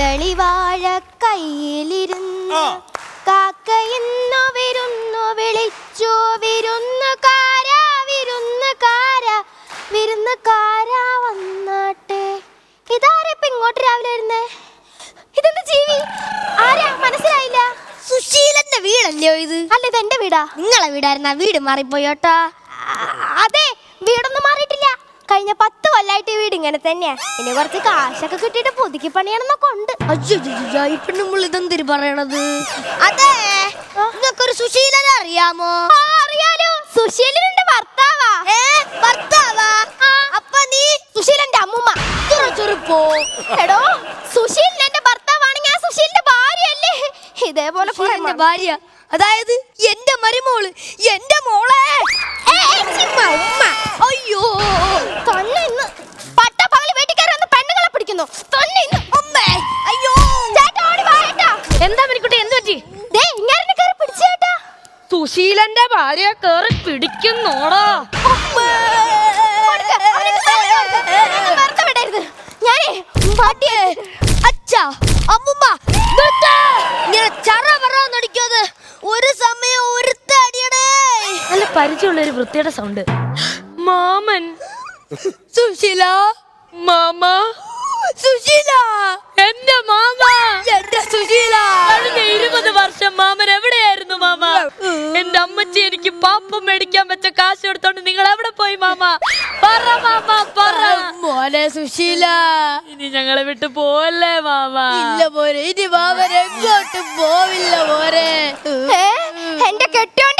തെളിവാഴ കയ്യിലിരുന്നു. കാക്കയിന്നു വിരുന്നു വിളിച്ചു. വിരുന്നുകാര വിരുന്നുകാര വിരുന്നുകാര വന്നാട്ടെ. ഇതാരപ്പ ഇങ്ങോട്ട് രാവിലെ വരുന്നേ? ഇതെന്ത് ജീവി? ആരാ? മനസ്സിലായില്ല. സുശീലന്റെ വീടല്ലയോ ഇത്? അല്ല ഇത് എന്റെ വീടാ. നിങ്ങളെ വീടായിരുന്ന വീട് മാറിപ്പോയോട്ടാ? അതെ വീടൊന്നും കഴിഞ്ഞ പത്ത് കൊല്ലായിട്ട് ഈ വീട് ഇങ്ങനെ തന്നെയാ. ഇനി കുറച്ച് കാശൊക്കെ കിട്ടിയിട്ട് പുതുക്കി പണിയണമെന്നൊക്കെ ഉണ്ട്. അയ്യോ ഇതെന്തിരി പറയണത്? അതെ. നിങ്ങൾക്കൊരു സുശീലനെ അറിയാമോ? അറിയാലോ. സുശീലന്റെ ഭർത്താവാ. ഏ ഭർത്താവാ? അപ്പൊ നീ? സുശീലന്റെ അമ്മുമ്മ. ചെറുപ്പോ എടോ സുശീലൻ എന്റെ ഭർത്താവാണെങ്കിൽ ആ സുശീലിന്റെ ഭാര്യയല്ലേ. ഇതേപോലെ ഭാര്യ. അതായത് എന്റെ മരുമോൾ എന്റെ മോളെ. ഉമ്മ. അയ്യോ തന്നെ ഇന്ന് പട്ടപ്പകൽ വീട്ടിൽ കയറി വന്ന് പെണ്ണുങ്ങളെ പിടിക്കുന്നു. തന്നെ ഇന്ന് അമ്മേ അയ്യോ. ചേട്ടാ ഓടി വാ ചേട്ടാ. എന്താ മണിക്കുട്ടി എന്ത് പറ്റി? ദേ ഇങ്ങനെ കയറി പിടിച്ചേട്ടാ സുശീലന്റെ ഭാര്യ കേറി പിടിക്കുന്നോടാ. ഞാനേ പാട്ടിയെ അച്ഛാ അമ്മുമ്മ. ഇങ്ങനെ ചറ പറയാന്നടിക്കാതെ ഒരു സമയം ഒരുത്ത അടിയടേ നല്ല പരിചയമുള്ള ഒരു വൃത്തിയുടെ സൗണ്ട്. മാമൻ. സുശീല മാമ. സുശീല. എന്റെ മാമ. എന്റെ സുശീല. കഴിഞ്ഞ ഇരുപത് വർഷം മാമൻ എവിടെയായിരുന്നു മാമ? എന്റെ അമ്മച്ചി എനിക്ക് പാപ്പം മേടിക്കാൻ വെച്ച കാശ് എടുത്തോണ്ട് നിങ്ങൾ എവിടെ പോയി മാമ? പറ മാമ പറ. മോനെ സുശീല. ഇനി ഞങ്ങളെ വിട്ട് പോവല്ലേ മാമ? ഇല്ല പോരെ ഇനി മാമൻ എങ്ങോട്ടും പോവില്ല പോരെ എന്റെ കെട്ടിയോന്റെ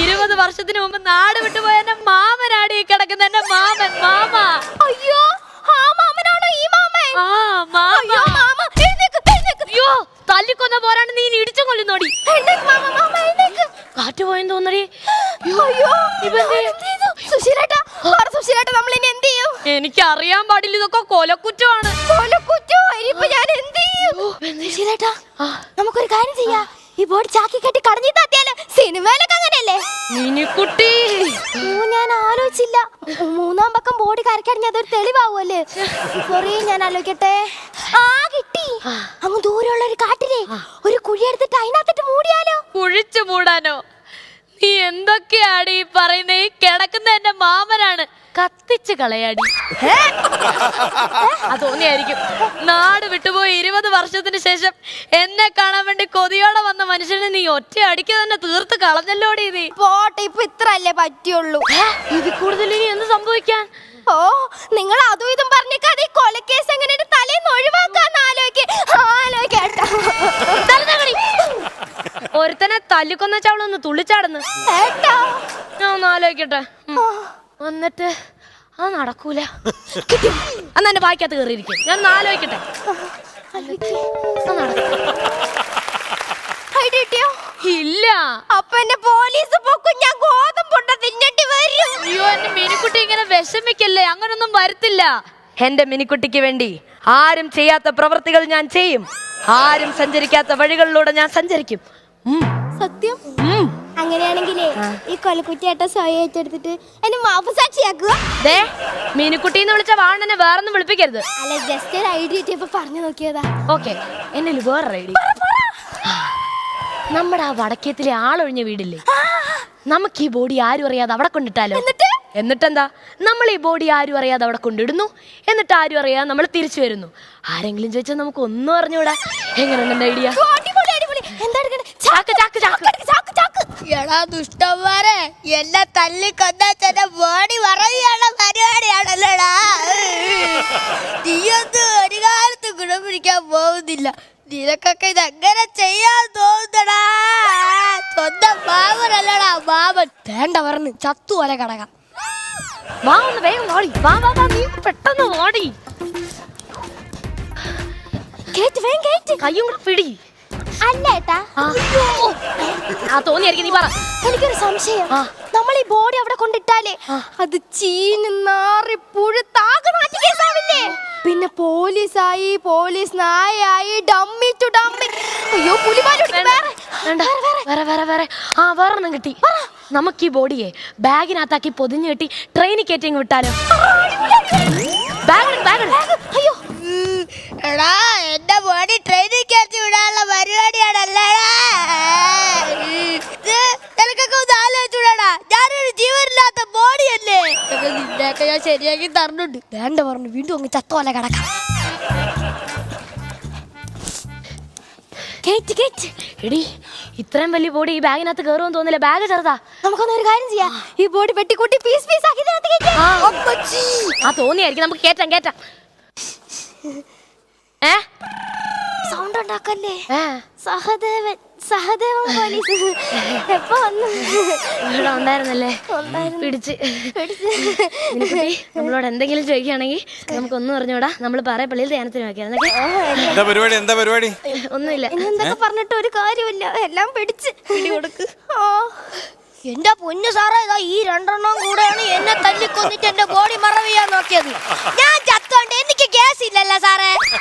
ഇരുപത് വർഷത്തിന് മുമ്പ് നാട് വിട്ടുപോയ എന്റെ മാമനാടി കിടക്കുന്ന എന്റെ മാമൻ മാമ. അയ്യോ ആ മാമനാണോ ഈ മാമൻ? ആ മാമ. അയ്യോ മാമ എഴുന്നേക്ക് എഴുന്നേക്ക്. അയ്യോ തല്ലിക്കൊന്ന പോരാണ് നീ ഇടിച്ചും കൊല്ലുന്നോടി. എഴുന്നേക്ക് മാമ മാമ എഴുന്നേക്ക്. കാറ്റ് പോയെന്ന് തോന്നടി. അയ്യോ സുശീലേട്ടാ സുശീലേട്ടാ നമ്മൾ ഇനി എന്ത് ചെയ്യും? എനിക്ക് അറിയാൻ പാടില്ല ഇതൊക്കെ കൊലക്കുറ്റമാണ്. കൊലക്കുറ്റോ? ഇനിയിപ്പോ ഞാൻ എന്ത് ചെയ്യും? സുശീലേട്ടാ നമുക്കൊരു കാര്യം ചെയ്യാം. ഈ ബോർഡ് ചാക്കി കെട്ടി കടഞ്ഞു താത്തിയാലോ? സിനിമയിലൊക്കെ അങ്ങനെയല്ലേ? മിനിക്കുട്ടി. ഓ, ഞാൻ ആലോചിച്ചില്ല. മൂന്നാം പക്കം ബോഡി കരക്കടഞ്ഞ അതൊരു തെളിവാവുമല്ലേ? സോറി ഞാൻ ആലോചിക്കട്ടെ. ആ കിട്ടി. അങ്ങ് ദൂരെയുള്ള ഒരു കാട്ടിലെ ഒരു കുഴി എടുത്തിട്ട് അതിനകത്തിട്ട് മൂടിയാലോ? കുഴിച്ചു മൂടാനോ? നീ എന്തൊക്കെയാടി ഈ പറയുന്നത് ഈ കിടക്കുന്ന എന്റെ മാമനാണ്. കത്തിച്ച് കളയാടി. അത് തോന്നിയായിരിക്കും. നാട് വിട്ടുപോയി ഇരുപത് വർഷത്തിന് ശേഷം എന്നെ കാണാൻ വേണ്ടി കൊതിയോടെ വന്ന മനുഷ്യനെ നീ ഒറ്റ അടിക്ക് തന്നെ തീർത്ത് കളഞ്ഞല്ലോടി നീ. പോട്ടെ ഇപ്പൊ ഇത്ര അല്ലേ പറ്റിയുള്ളൂ ഇത് കൂടുതൽ ഇനി എന്ത് സംഭവിക്കാൻ? ഓ നിങ്ങൾ അതും ഇതും പറഞ്ഞേക്കാതെ ഈ കൊലക്കേസ് എങ്ങനെ തലേന്ന് ഒഴിവാക്കാന്ന് ആലോചിക്ക്. ആലോചിക്കട്ടോ ഒരുത്തനെ തല്ലിക്കൊന്ന ചവളൊന്ന് തുള്ളിച്ചാടുന്നു. ഞാൻ ഒന്ന് ആലോചിക്കട്ടെ. എന്നിട്ട് അത് നടക്കൂല. അന്ന് എന്റെ ബാക്കിക്കകത്ത് കയറിയിരിക്കും. ഞാൻ ഒന്ന് ആലോചിക്കട്ടെ. കിട്ടിയോ ഇല്ല. അപ്പൊ എന്നെ പോലീസ് പൊക്കും ഞാൻ ഗോതമ്പുണ്ട തിന്നിട്ട് വരും. അയ്യോ എന്റെ മിനിക്കുട്ടി ഇങ്ങനെ വിഷമിക്കല്ലേ? അങ്ങനൊന്നും വരത്തില്ല. എന്റെ മിനിക്കുട്ടിക്ക് വേണ്ടി ആരും ചെയ്യാത്ത പ്രവൃത്തികൾ ഞാൻ ചെയ്യും. ആരും സഞ്ചരിക്കാത്ത വഴികളിലൂടെ ഞാൻ സഞ്ചരിക്കും. സത്യം. അങ്ങനെയാണെങ്കിലേ ഈ കൊലക്കുറ്റിയേട്ട സ്വയം ഏറ്റെടുത്തിട്ട് എന്നെ മാപ്പുസാക്ഷിയാക്കുക. മിനിക്കുട്ടി എന്ന് വിളിച്ച വാണനെ വേറൊന്നും വിളിപ്പിക്കരുത്. അല്ല ജസ്റ്റ് ഒരു ഐഡിയ കിട്ടിയപ്പോ പറഞ്ഞു നോക്കിയതാ. ഓക്കെ എന്നെ വേറെ ഐഡിയ. നമ്മുടെ ആ വടക്കേത്തിലെ ആളൊഴിഞ്ഞ വീടില്ലേ? നമുക്ക് ഈ ബോഡി ആരും അറിയാതെ അവിടെ കൊണ്ടിട്ടാലോ? എന്നിട്ട്? എന്നിട്ടെന്താ? നമ്മൾ ഈ ബോഡി ആരും അറിയാതെ അവിടെ കൊണ്ടിടുന്നു. എന്നിട്ട് ആരും അറിയാതെ നമ്മൾ തിരിച്ചു വരുന്നു. ആരെങ്കിലും ചോദിച്ചാൽ നമുക്ക് ഒന്നും അറിഞ്ഞൂടാ. എങ്ങനെയുണ്ട് ഐഡിയ? എടാ ദുഷ്ടന്മാരെ എന്നെ തല്ലി കൊന്നാച്ചന്റെ ബോഡി പറയുകയുള്ള പരിപാടിയാണല്ലോടാ. നീയൊന്നും ഒരു കാലത്ത് ഗുണം പിടിക്കാൻ പോകുന്നില്ല. നിനക്കൊക്കെ ഇതെങ്ങനെ ചെയ്യാൻ തോന്നടാ സ്വന്തം മാമനല്ലടാ മാമൻ. വേണ്ട പറഞ്ഞ്. ചത്തു പോലെ കടകാം വാ ഒന്ന് വേഗം ഓടി വാ വാ വാ നീ പെട്ടെന്ന് ഓടി കേറ്റ് വേഗം കേറ്റ്. കയ്യും കൂടെ പിടി. അല്ല ഏട്ടാ? ആ. തോന്നിയായിരിക്കും നീ പറ. എനിക്കൊരു സംശയം. നമ്മൾ ഈ ബോഡി അവിടെ കൊണ്ടിട്ടാലേ അത് ചീഞ്ഞ് നാറി പുഴുത്താകെ മാറ്റി കേസാവില്ലേ? പിന്നെ പോലീസായി പോലീസ് നായായി ഡമ്മി ടു ഡമ്മി അയ്യോ പുലിമാലി വേറെ. വേറെ വേറെ. ആ കിട്ടി. നമുക്ക് ഈ ബോഡിയെ ബാഗിനകത്താക്കി പൊതിഞ്ഞു കെട്ടി ട്രെയിനിൽ കയറ്റി വിട്ടാലോ? ബാഗ് ബാഗ് അയ്യോ. എടാ എന്റെ ബോഡി ട്രെയിനിൽ കയറ്റി വിടാനുള്ള പരിപാടിയാണല്ലേ നിനക്കൊക്കെ ഒന്ന് ആലോചിച്ചൂടാ ഞാനൊരു ജീവനില്ലാത്ത ബോഡിയല്ലേ നിന്നെയൊക്കെ ഞാൻ ശരിയാക്കി തരണുണ്ട് വേണ്ട പറഞ്ഞു വീണ്ടും അങ്ങ് ചത്തോല കിടക്കാം. കേറ്റ് കേറ്റ്. എടി ഇത്രയും വലിയ ബോഡി ഈ ബാഗിനകത്ത് കയറുമെന്ന് തോന്നില്ല ബാഗ് ചെറുതാ. നമുക്കൊന്ന് ഒരു കാര്യം ചെയ്യാം. ഈ ബോഡി വെട്ടിക്കൂട്ടി പീസ് പീസ് ആക്കി. ആ തോന്നിയായിരിക്കും. നമുക്ക് കേറ്റാം കേറ്റാം. സൗണ്ട് ഉണ്ടാക്കല്ലേ? സഹദേവൻ സഹദേവൻ പോലീസ്. എപ്പോ വന്നു? ഇവിടെ ഉണ്ടായിരുന്നല്ലേ പിടിച്ച്. നമ്മളോട് എന്തെങ്കിലും ചോദിക്കുകയാണെങ്കിൽ നമുക്കൊന്നും അറിഞ്ഞൂടാ നമ്മൾ പറയ പള്ളിയിൽ ധ്യാനത്തിന് എന്താ പരിപാടി? എന്താ പരിപാടി? ഒന്നുമില്ല. എന്തൊക്കെ പറഞ്ഞിട്ട് ഒരു കാര്യമില്ല. എല്ലാം പിടിച്ച്. പിടി കൊടുക്ക്. ഓ. എന്റെ പൊന്നു സാറേ ഇതാ ഈ രണ്ടെണ്ണം കൂടെയാണ് എന്നെ തല്ലിക്കൊന്നിട്ട് എന്റെ ബോഡി മറവിയാൻ നോക്കിയത് ഞാൻ ചത്തോണ്ട് എനിക്ക് കേസ് ഇല്ലല്ലോ സാറേ ദേ മാമൻ മാമാ